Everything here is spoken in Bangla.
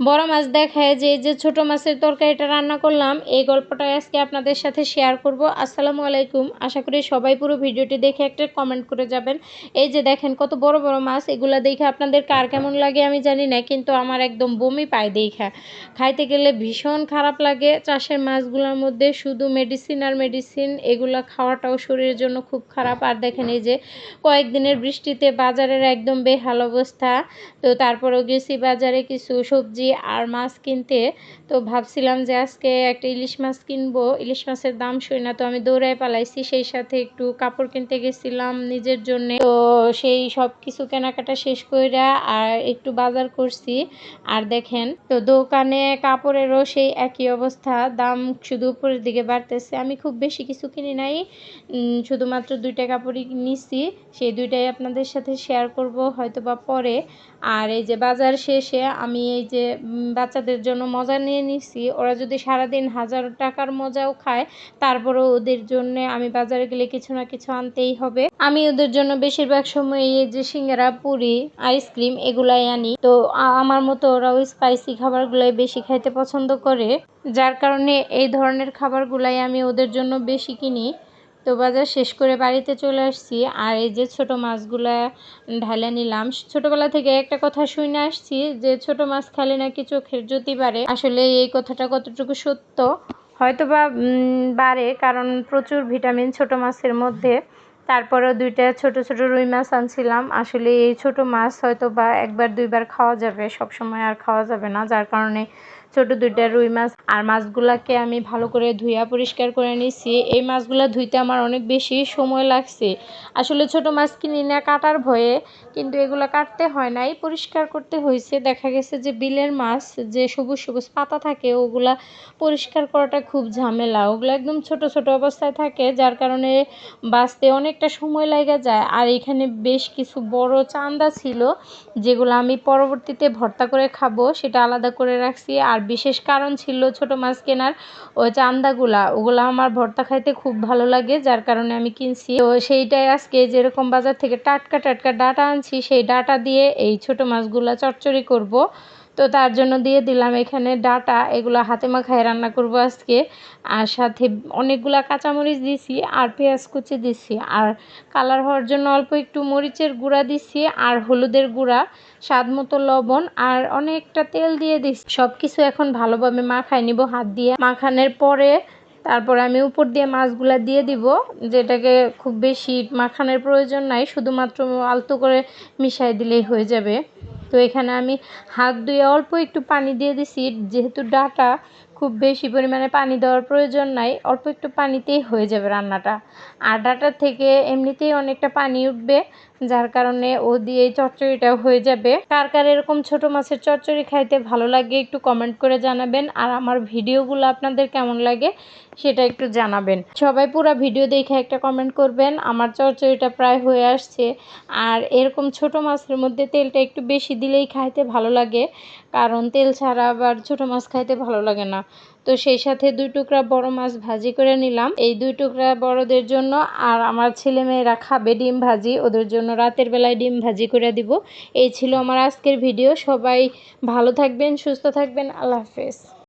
বড় মাছ দেখায় যে যে ছোট মাছের তরকারিটা রান্না করলাম, এই গল্পটা আজকে আপনাদের সাথে শেয়ার করব। আসসালামু আলাইকুম। আশা করি সবাই পুরো ভিডিওটি দেখে একটা কমেন্ট করে যাবেন। এই যে দেখেন কত বড় বড় মাছ, এগুলো দেখে আপনাদের কার কেমন লাগে আমি জানি না, কিন্তু আমার একদম বমি পায় দেখা। খাইতে গেলে ভীষণ খারাপ লাগে। চাষের মাছগুলোর মধ্যে শুধু মেডিসিন আর মেডিসিন এগুলো খাওয়াটাও শরীরের জন্য খুব খারাপ। আর দেখেন এই যে কয়েকদিনের বৃষ্টিতে বাজারের একদম বেহাল অবস্থা। তো তারপরেও গেছি বাজারে কিছু সবজি আর মাছ কিনতে, তো ভাবছিলাম যে আজকে একটা ইলিশ মাছ কিনবো। ইলিশ মাছের দাম শুই না, তো আমি দৌড়ায় পালাইছি। সেই সাথে একটু কাপড় কিনতে গেছিলাম নিজের জন্য। তো সেই সব কিছু কেনাকাটা শেষ কইরা আর একটু বাজার করছি। আর দেখেন, তো দোকানে কাপড়েরও সেই একই অবস্থা। দাম শুধু উপরের দিকে বাড়তেছে। আমি খুব বেশি কিছু কিনি নাই। শুধুমাত্র দুইটা কাপড়ই নিছি। সেই দুইটাই আপনাদের সাথে শেয়ার করব হয়তো বা পরে। আর এই যে বাজার শেষে আমি এই যে বাচ্চাদের জন্য মজা নিয়ে নিছি। ওরা যদি সারাদিন হাজার টাকার মজাও খায়, তারপরেও ওদের জন্য আমি বাজারে গেলে কিছু না কিছু আনতেই হবে। আমি ওদের জন্য বেশিরভাগ সময় এই যে সিঙ্গারা, পুরি, আইসক্রিম এগুলাই আনি। তো আমার মতো ওরাও স্পাইসি খাবারগুলাই বেশি খাইতে পছন্দ করে। যার কারণে এই ধরনের খাবারগুলাই আমি ওদের জন্য বেশি কিনি। তো বাজার শেষ করে বাড়িতে চলে আসছি। আর এই যে ছোট মাছগুলা ঢালে নিলাম। ছোটবেলা থেকে একটা কথা শুনে আসছি যে ছোট মাছ খালে নাকি চোখের জ্যোতি বাড়ে। আসলে এই কথাটা কতটুকু সত্য? হয়তো বা বাড়ে, কারণ প্রচুর ভিটামিন ছোট মাছের মধ্যে। তারপরেও দুইটা ছোট ছোট রুই মাছ আনছিলাম। আসলে এই ছোট মাছ হয়তো বা একবার দুইবার খাওয়া যাবে। সব সময় আর খাওয়া যাবে না, যার কারণে ছোট দুইটা রুই মাছ আর মাছগুলাকে আমি ভালো করে ধুইয়া পরিষ্কার করে নিছি। এই মাছগুলো ধুইতে আমার অনেক বেশি সময় লাগছে। আসলে ছোট মাছ কিনি না কাটার ভয়ে, কিন্তু এগুলো কাটতে হয় নাই, পরিষ্কার করতে হয়েছে দেখা গেছে যে বিলের মাছ, যে সবুজ সবুজ পাতা থাকে, ওগুলা পরিষ্কার করাটা খুব ঝামেলা। ওগুলো একদম ছোট ছোট অবস্থায় থাকে, যার কারণে বাঁচতে অনেকটা সময় লেগে যায়। আর এখানে বেশ কিছু বড় চান্দা ছিল, যেগুলো আমি পরবর্তীতে ভর্তা করে খাব, সেটা আলাদা করে রাখছি। আর বিশেষ কারণ ছিল ছোট মাছ কেনার ওই চান্দাগুলা ওগুলো আমার ভর্তা খাইতে খুব ভালো লাগে, যার কারণে আমি কিনছি। তো সেইটাই আজকে যেরকম বাজার থেকে টাটকা টাটকা ডাটা আনছি, সেই ডাটা দিয়ে এই ছোট মাছগুলা চচ্চড়ি করব। তো তার জন্য দিয়ে দিলাম এখানে ডাটা, এগুলো হাতে মাখায় রান্না করব আজকে। আর সাথে অনেকগুলা কাঁচামরিচ দিছি আর পেঁয়াজ কুচি দিছি। আর কালার হওয়ার জন্য অল্প একটু মরিচের গুঁড়া দিছি আর হলুদের গুঁড়া, স্বাদ মতো লবণ আর অনেকটা তেল দিয়ে দিছি। সব কিছু এখন ভালোভাবে মাখায় নিব হাত দিয়ে। মাখানোর পরে তারপর আমি উপর দিয়ে মাছগুলা দিয়ে দিব, যেটাকে খুব বেশি মাখানোর প্রয়োজন নাই, শুধুমাত্র আলতো করে মিশাই দিলেই হয়ে যাবে। তো এখানে আমি হাত ধুয়ে অল্প একটু পানি দিয়ে দিছি যেহেতু ডাটা খুব বেশি পরিমাণে পানি দেওয়ার প্রয়োজন নাই, অল্প একটু পানিতেই হয়ে যাবে রান্নাটা। ডাটার থেকে এমনিতেই অনেকটা পানি উঠবে, যার কারণে ও দিয়ে চচ্চড়িটা হয়ে যাবে। কার কার এরকম ছোট মাছের চচ্চড়ি খাইতে ভালো লাগে একটু কমেন্ট করে জানাবেন, আর আমার ভিডিওগুলো আপনাদের কেমন লাগে সেটা একটু জানাবেন। সবাই পুরো ভিডিও দেখে একটা কমেন্ট করবেন, আমার চচ্চড়িটা প্রায় হয়ে আসছে। আর এরকম ছোট মাছের মধ্যে তেলটা একটু বেশি দিলেই খাইতে ভালো লাগে, কারণ তেল ছাড়া আবার ছোট মাছ খাইতে ভালো লাগে না। তো সেই সাথে দুই টুকরা বড় মাছ ভাজি করে নিলাম। এই দুই টুকরা বড়দের জন্য আর আমার ছেলে মেয়েরা খাবে ডিম ভাজি, ওদের জন্য রাতের বেলায় ডিম ভাজি করে দিব। এই ছিল আমার আজকের ভিডিও। সবাই ভালো থাকবেন, সুস্থ থাকবেন। আল্লাহ হাফেজ।